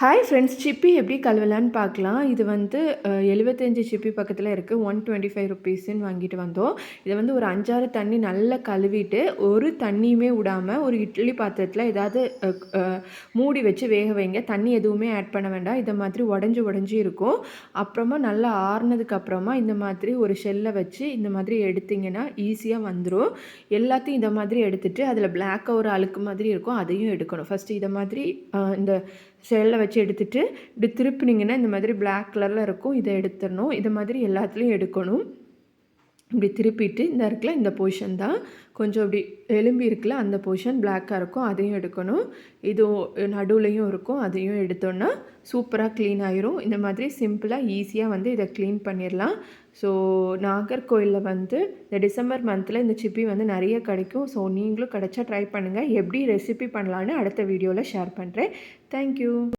Hi friends சிப்பி எப்படி கழுவலான்னு பார்க்கலாம். இது வந்து எழுபத்தஞ்சி சிப்பி பக்கத்தில் இருக்குது ஒன் டுவெண்ட்டி ஃபைவ் ருபீஸ்ன்னு வாங்கிட்டு வந்தோம். இதை வந்து ஒரு அஞ்சாறு தண்ணி நல்லா கழுவிட்டு ஒரு தண்ணியுமே விடாமல் ஒரு இட்லி பாத்திரத்தில் ஏதாவது மூடி வச்சு வேக வைங்க. தண்ணி எதுவுமே ஆட் பண்ண வேண்டாம். இதை மாதிரி உடஞ்சி உடஞ்சி இருக்கும். அப்புறமா நல்லா ஆறுனதுக்கப்புறமா இந்த மாதிரி ஒரு ஷெல்லை வச்சு இந்த மாதிரி எடுத்திங்கன்னா ஈஸியாக வந்துடும் எல்லாத்தையும் இதை மாதிரி எடுத்துகிட்டு அதில் பிளாக்காக ஒரு அழுக்கு மாதிரி இருக்கும். அதையும் எடுக்கணும். ஃபஸ்ட்டு இதை மாதிரி இந்த ஷெல்லை வச்சு எடுத்துகிட்டு இப்படி திருப்பினீங்கன்னா இந்த மாதிரி பிளாக் கலரில் இருக்கும். இதை எடுத்துடணும். இதை மாதிரி எல்லாத்துலேயும் எடுக்கணும். இப்படி திருப்பிட்டு இந்த இருக்குல்ல இந்த போர்ஷன் தான். கொஞ்சம் இப்படி எலும்பி இருக்குல்ல அந்த போர்ஷன் பிளாக்காக இருக்கும். அதையும் எடுக்கணும். இது நடுவுலையும் இருக்கும். அதையும் எடுத்தோன்னா சூப்பராக க்ளீன் ஆயிரும். இந்த மாதிரி சிம்பிளாக ஈஸியாக வந்து இதை க்ளீன் பண்ணிடலாம். ஸோ நாகர்கோயிலில் வந்து இந்த டிசம்பர் மந்தில் இந்த சிப்பி வந்து நிறைய கிடைக்கும். ஸோ நீங்களும் கிடச்சா ட்ரை பண்ணுங்கள் எப்படி ரெசிபி பண்ணலான்னு அடுத்த வீடியோவில் ஷேர் பண்ணுறேன் தேங்க்யூ